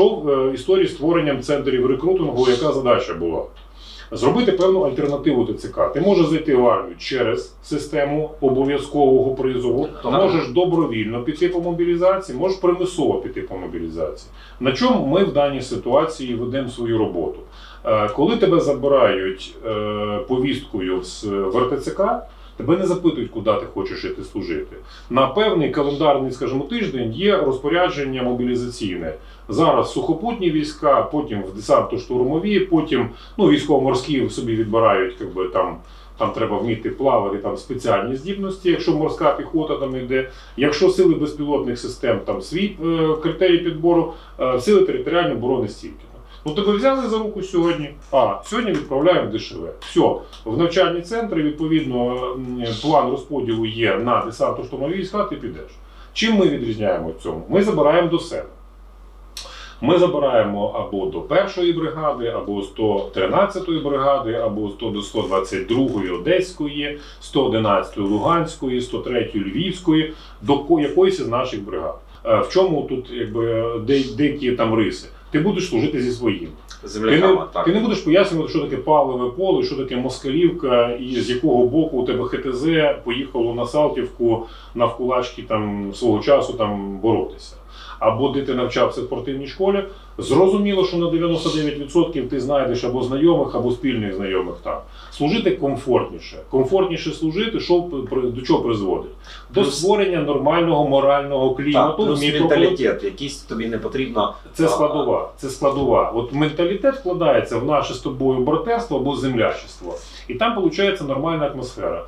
йшов е, історії з створенням центрів рекрутингу, яка задача була? Зробити певну альтернативу ТЦК. Ти можеш зайти в армію через систему обов'язкового призову, Так. можеш добровільно піти по мобілізації, можеш примусово піти по мобілізації. На чому ми в даній ситуації ведемо свою роботу? Е, Коли тебе забирають е, повісткою з в РТЦК, тебе не запитують, куди ти хочеш іти служити. На певний календарний, скажімо, тиждень є розпорядження мобілізаційне. Зараз сухопутні війська, потім в десантно-штурмові, потім ну, військово-морські собі відбирають, якби там. Там треба вміти плавати там спеціальні здібності, якщо морська піхота там йде. Якщо сили безпілотних систем там свій е, критерій підбору, е, сили територіальної оборони стільки. Ну тебе взяли за руку сьогодні. А сьогодні відправляємо ДШВ. Все, в навчальні центри відповідно план розподілу є на десантно штурмові війська. Ти підеш. Чим ми відрізняємо в цьому? Ми забираємо до себе. Ми забираємо або до першої бригади, або 113-ї бригади, або 100 до 122-ї Одеської, 111-ї Луганської, 103-ї Львівської, до якоїсь із наших бригад. Е, В чому тут якби де- деякі там риси? Ти будеш служити зі своїм. Ти не, так. ти не будеш пояснювати, що таке паливе поле, що таке москалівка, і з якого боку у тебе ХТЗ поїхало на Салтівку навкулачки там свого часу там боротися. Або де ти навчався в спортивній школі, зрозуміло, що на 99% ти знайдеш або знайомих, або спільних знайомих там. Служити комфортніше. Комфортніше служити, що до чого призводить? До створення нормального морального Так, клімату плюс менталітет, якийсь тобі не потрібно. Це складова. Це складова. От менталітет вкладається в наше з тобою братерство або землячество. І там виходить нормальна атмосфера.